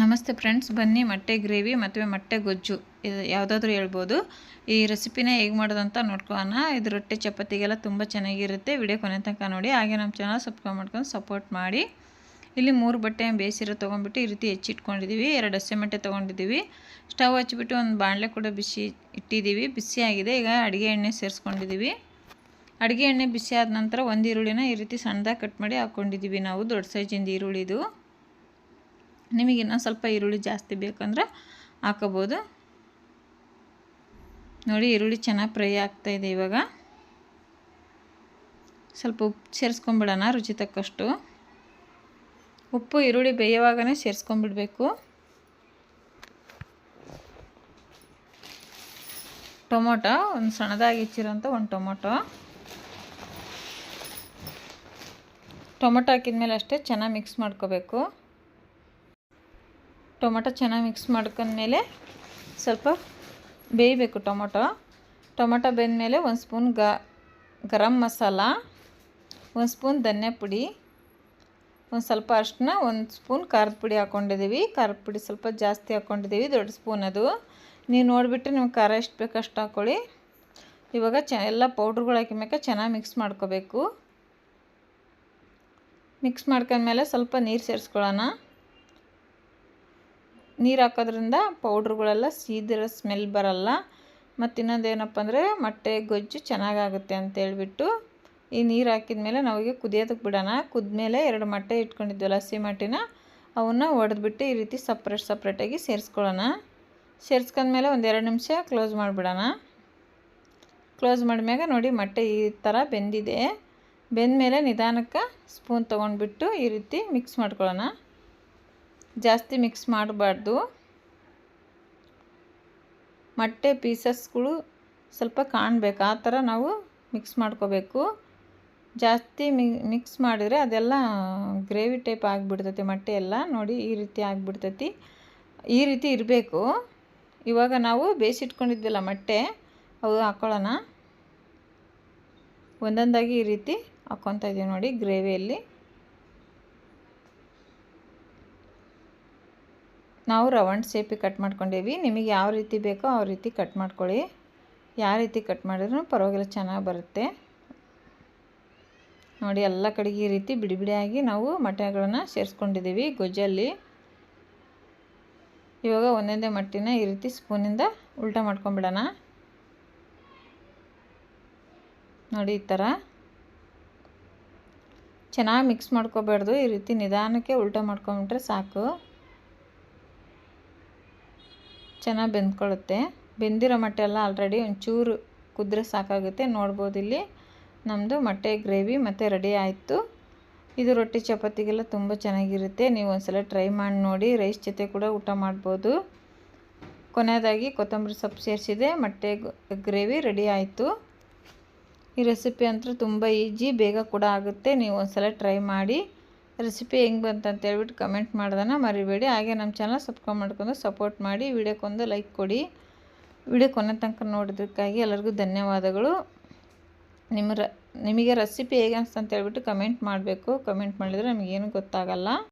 ನಮಸ್ತೆ ಫ್ರೆಂಡ್ಸ್, ಬನ್ನಿ ಮೊಟ್ಟೆ ಗ್ರೇವಿ ಮತ್ತು ಮೊಟ್ಟೆ ಗೊಜ್ಜು. ಇದು ಯಾವುದಾದ್ರೂ ಹೇಳ್ಬೋದು. ಈ ರೆಸಿಪಿನ ಹೇಗೆ ಮಾಡೋದಂತ ನೋಡ್ಕೋಣ ಇದು ರೊಟ್ಟಿ, ಚಪಾತಿಗೆಲ್ಲ ತುಂಬ ಚೆನ್ನಾಗಿರುತ್ತೆ. ವಿಡಿಯೋ ಕೊನೆ ತನಕ ನೋಡಿ. ಹಾಗೆ ನಮ್ಮ ಚಾನಲ್ ಸಬ್ಸ್ಕ್ರೈಬ್ ಮಾಡ್ಕೊಂಡು ಸಪೋರ್ಟ್ ಮಾಡಿ. ಇಲ್ಲಿ ಮೂರು ಬಟ್ಟೆ ಬೇಯಿಸಿರೋ ತೊಗೊಂಡ್ಬಿಟ್ಟು ಈ ರೀತಿ ಹೆಚ್ಚಿಟ್ಕೊಂಡಿದ್ದೀವಿ ಎರಡು ಹಸಿ ಮೊಟ್ಟೆ ತೊಗೊಂಡಿದ್ದೀವಿ ಸ್ಟವ್ ಹಚ್ಬಿಟ್ಟು ಒಂದು ಬಾಣಲೆ ಕೂಡ ಬಿಸಿ ಇಟ್ಟಿದ್ದೀವಿ ಬಿಸಿ ಆಗಿದೆ ಈಗ ಅಡುಗೆ ಎಣ್ಣೆ ಸೇರಿಸ್ಕೊಂಡಿದ್ದೀವಿ ಅಡುಗೆ ಎಣ್ಣೆ ಬಿಸಿ ಆದ ನಂತರ ಒಂದು ಈರುಳ್ಳಿನ ಈ ರೀತಿ ಸಣ್ಣದಾಗಿ ಕಟ್ ಮಾಡಿ ಹಾಕ್ಕೊಂಡಿದ್ದೀವಿ ನಾವು. ದೊಡ್ಡ ಸೈಜಿಂದ ಈರುಳ್ಳಿದು. ನಿಮಗೆ ಇನ್ನೊಂದು ಸ್ವಲ್ಪ ಈರುಳ್ಳಿ ಜಾಸ್ತಿ ಬೇಕಂದ್ರೆ ಹಾಕೋಬೋದು. ನೋಡಿ, ಈರುಳ್ಳಿ ಚೆನ್ನಾಗಿ ಫ್ರೈ ಆಗ್ತಾಯಿದೆ ಇವಾಗ. ಸ್ವಲ್ಪ ಉಪ್ಪು ಸೇರಿಸ್ಕೊಂಬಿಡೋಣ, ರುಚಿ ತಕ್ಕಷ್ಟು. ಉಪ್ಪು, ಈರುಳ್ಳಿ ಬೇಯುವಾಗನೇ ಸೇರಿಸ್ಕೊಂಬಿಡ್ಬೇಕು. ಟೊಮೊಟೊ, ಒಂದು ಸಣ್ಣದಾಗಿ ಹೆಚ್ಚಿರೋಂಥ ಒಂದು ಟೊಮೊಟೊ. ಟೊಮೊಟೊ ಹಾಕಿದ್ಮೇಲೆ ಅಷ್ಟೇ ಚೆನ್ನಾಗಿ ಮಿಕ್ಸ್ ಮಾಡ್ಕೋಬೇಕು. ಟೊಮೊಟೊ ಚೆನ್ನಾಗಿ ಮಿಕ್ಸ್ ಮಾಡ್ಕೊಂಡ್ಮೇಲೆ ಸ್ವಲ್ಪ ಬೇಯಬೇಕು ಟೊಮೊಟೊ. ಟೊಮೊಟೊ ಬೆಂದಮೇಲೆ ಒಂದು ಸ್ಪೂನ್ ಗ, ಗರಂ ಮಸಾಲ, ಒಂದು ಸ್ಪೂನ್ ಧನ್ಯ ಪುಡಿ, ಒಂದು ಸ್ವಲ್ಪ ಅಷ್ಟನ್ನ ಒಂದು ಸ್ಪೂನ್ ಖಾರದ ಪುಡಿ ಹಾಕ್ಕೊಂಡಿದ್ದೀವಿ ಖಾರದ ಪುಡಿ ಸ್ವಲ್ಪ ಜಾಸ್ತಿ ಹಾಕ್ಕೊಂಡಿದ್ದೀವಿ ದೊಡ್ಡ ಸ್ಪೂನ್ ಅದು. ನೀವು ನೋಡಿಬಿಟ್ಟು ನಿಮ್ಗೆ ಖಾರ ಎಷ್ಟು ಬೇಕು ಅಷ್ಟು ಹಾಕ್ಕೊಳ್ಳಿ ಇವಾಗ ಚ, ಎಲ್ಲ ಪೌಡ್ರುಗಳು ಮೇಲೆ ಚೆನ್ನಾಗಿ ಮಿಕ್ಸ್ ಮಾಡ್ಕೋಬೇಕು. ಮಿಕ್ಸ್ ಮಾಡ್ಕೊಂಡ್ಮೇಲೆ ಸ್ವಲ್ಪ ನೀರು ಸೇರಿಸ್ಕೊಳ್ಳೋಣ. ನೀರು ಹಾಕೋದ್ರಿಂದ ಪೌಡ್ರುಗಳೆಲ್ಲ ಸೀದಿರೋ ಸ್ಮೆಲ್ ಬರಲ್ಲ. ಮತ್ತು ಇನ್ನೊಂದು ಏನಪ್ಪ ಅಂದರೆ ಮೊಟ್ಟೆ, ಗೊಜ್ಜು ಚೆನ್ನಾಗಾಗುತ್ತೆ ಅಂತೇಳ್ಬಿಟ್ಟು ಈ ನೀರು ಹಾಕಿದ ಮೇಲೆ ನಾವಿಗೆ ಕುದಿಯೋದಕ್ಕೆ ಬಿಡೋಣ. ಕುದ್ಮೇಲೆ ಎರಡು ಮೊಟ್ಟೆ ಇಟ್ಕೊಂಡಿದ್ವಲ್ಲ ಹಸಿ ಮೊಟ್ಟೆನ. ಅವನ್ನ ಒಡೆದ್ಬಿಟ್ಟು ಈ ರೀತಿ ಸಪ್ರೇಟ್ ಸಪ್ರೇಟಾಗಿ ಸೇರಿಸ್ಕೊಳ್ಳೋಣ. ಸೇರಿಸ್ಕೊಂಡ್ಮೇಲೆ ಒಂದು ಎರಡು ನಿಮಿಷ ಕ್ಲೋಸ್ ಮಾಡಿಬಿಡೋಣ. ಕ್ಲೋಸ್ ಮಾಡಿದ್ಮ್ಯಾಗ ನೋಡಿ ಮೊಟ್ಟೆ ಈ ಥರ ಬೆಂದಿದೆ. ಬೆಂದಮೇಲೆ ನಿಧಾನಕ್ಕೆ ಸ್ಪೂನ್ ತೊಗೊಂಡ್ಬಿಟ್ಟು ಈ ರೀತಿ ಮಿಕ್ಸ್ ಮಾಡ್ಕೊಳ್ಳೋಣ. ಜಾಸ್ತಿ ಮಿಕ್ಸ್ ಮಾಡಬಾರ್ದು. ಮೊಟ್ಟೆ ಪೀಸಸ್ಗಳು ಸ್ವಲ್ಪ ಕಾಣಬೇಕು. ಆ ಥರ ನಾವು ಮಿಕ್ಸ್ ಮಾಡ್ಕೋಬೇಕು. ಜಾಸ್ತಿ ಮಿಕ್ಸ್ ಮಾಡಿದರೆ ಅದೆಲ್ಲ ಗ್ರೇವಿ ಟೈಪ್ ಆಗಿಬಿಡ್ತೈತಿ ಮೊಟ್ಟೆ ಎಲ್ಲ. ನೋಡಿ ಈ ರೀತಿ ಆಗಿಬಿಡ್ತೈತಿ. ಈ ರೀತಿ ಇರಬೇಕು. ಇವಾಗ ನಾವು ಬೇಯಿಸಿಟ್ಕೊಂಡಿದ್ವಲ್ಲ ಮೊಟ್ಟೆ. ಅವು ಹಾಕ್ಕೊಳ್ಳೋಣ ಒಂದೊಂದಾಗಿ ಈ ರೀತಿ ಹಾಕ್ಕೊತಾ ಇದ್ದೀವಿ ನೋಡಿ ಗ್ರೇವಿಯಲ್ಲಿ. ನಾವು ರವಂಡ್ ಸೇಪಿ ಕಟ್ ಮಾಡ್ಕೊಂಡೇವಿ. ನಿಮಗೆ ಯಾವ ರೀತಿ ಬೇಕೋ ಆ ರೀತಿ ಕಟ್ ಮಾಡ್ಕೊಳ್ಳಿ. ಯಾವ ರೀತಿ ಕಟ್ ಮಾಡಿದ್ರೂ ಪರವಾಗಿಲ್ಲ, ಚೆನ್ನಾಗಿ ಬರುತ್ತೆ. ನೋಡಿ, ಎಲ್ಲ ಕಡೆಗೆ ಈ ರೀತಿ ಬಿಡಿ ಬಿಡಿಯಾಗಿ ನಾವು ಮೊಟ್ಟೆಗಳನ್ನು ಸೇರಿಸ್ಕೊಂಡಿದ್ದೀವಿ ಗೊಜ್ಜಲ್ಲಿ. ಇವಾಗ ಒಂದೊಂದೇ ಮಟ್ಟಿನ ಈ ರೀತಿ ಸ್ಪೂನಿಂದ ಉಲ್ಟ ಮಾಡ್ಕೊಂಬಿಡೋಣ. ನೋಡಿ, ಈ ಥರ. ಚೆನ್ನಾಗಿ ಮಿಕ್ಸ್ ಮಾಡ್ಕೋಬಾರ್ದು. ಈ ರೀತಿ ನಿಧಾನಕ್ಕೆ ಉಲ್ಟ ಮಾಡ್ಕೊಂಬಿಟ್ರೆ ಸಾಕು. ಚೆನ್ನಾಗಿ ಬೆಂದ್ಕೊಳ್ಳುತ್ತೆ ಬೆಂದಿರೋ ಮೊಟ್ಟೆ ಎಲ್ಲ ಆಲ್ರೆಡಿ ಒಂಚೂರು ಕುದ್ರೆ ಸಾಕಾಗುತ್ತೆ. ನೋಡ್ಬೋದು ಇಲ್ಲಿ. ನಮ್ಮದು ಮೊಟ್ಟೆ ಗ್ರೇವಿ ಮತ್ತು ರೆಡಿ ಆಯಿತು. ಇದು ರೊಟ್ಟಿ ಚಪಾತಿಗೆಲ್ಲ ತುಂಬ ಚೆನ್ನಾಗಿರುತ್ತೆ. ನೀವು ಒಂದ್ಸಲ ಟ್ರೈ ಮಾಡಿ ನೋಡಿ. ರೈಸ್ ಜೊತೆ ಕೂಡ ಊಟ ಮಾಡ್ಬೋದು. ಕೊನೆಯದಾಗಿ ಕೊತ್ತಂಬರಿ ಸೊಪ್ಪು ಸೇರಿಸಿದೆ. ಮೊಟ್ಟೆ ಗ್ರೇವಿ ರೆಡಿ ಆಯಿತು. ಈ ರೆಸಿಪಿ ಅಂತೂ ತುಂಬ ಈಜಿ ಬೇಗ ಕೂಡ ಆಗುತ್ತೆ. ನೀವು ಒಂದ್ಸಲ ಟ್ರೈ ಮಾಡಿ. ರೆಸಿಪಿ ಹೆಂಗೆ ಬಂತು ಅಂತ ಹೇಳ್ಬಿಟ್ಟು ಕಮೆಂಟ್ ಮಾಡ್ದನ ಮರಿಬೇಡಿ. ಹಾಗೆ ನಮ್ಮ ಚಾನಲ್ ಸಬ್ಸ್ಕ್ರೈಬ್ ಮಾಡ್ಕೊಂಡು ಸಪೋರ್ಟ್ ಮಾಡಿ ವಿಡಿಯೋಕ್ಕೊಂದು ಲೈಕ್ ಕೊಡಿ. ವಿಡಿಯೋ ಕೊನೆ ತನಕ ನೋಡಿದ್ದಕ್ಕಾಗಿ ಎಲ್ಲರಿಗೂ ಧನ್ಯವಾದಗಳು. ನಿಮ್ಮ ರ, ನಿಮಗೆ ರೆಸಿಪಿ ಹೇಗೆ ಅನಿಸ್ತು ಅಂತ ಹೇಳ್ಬಿಟ್ಟು ಕಮೆಂಟ್ ಮಾಡಬೇಕು. ಕಮೆಂಟ್ ಮಾಡಿದರೆ ನಮಗೇನು ಗೊತ್ತಾಗಲ್ಲ.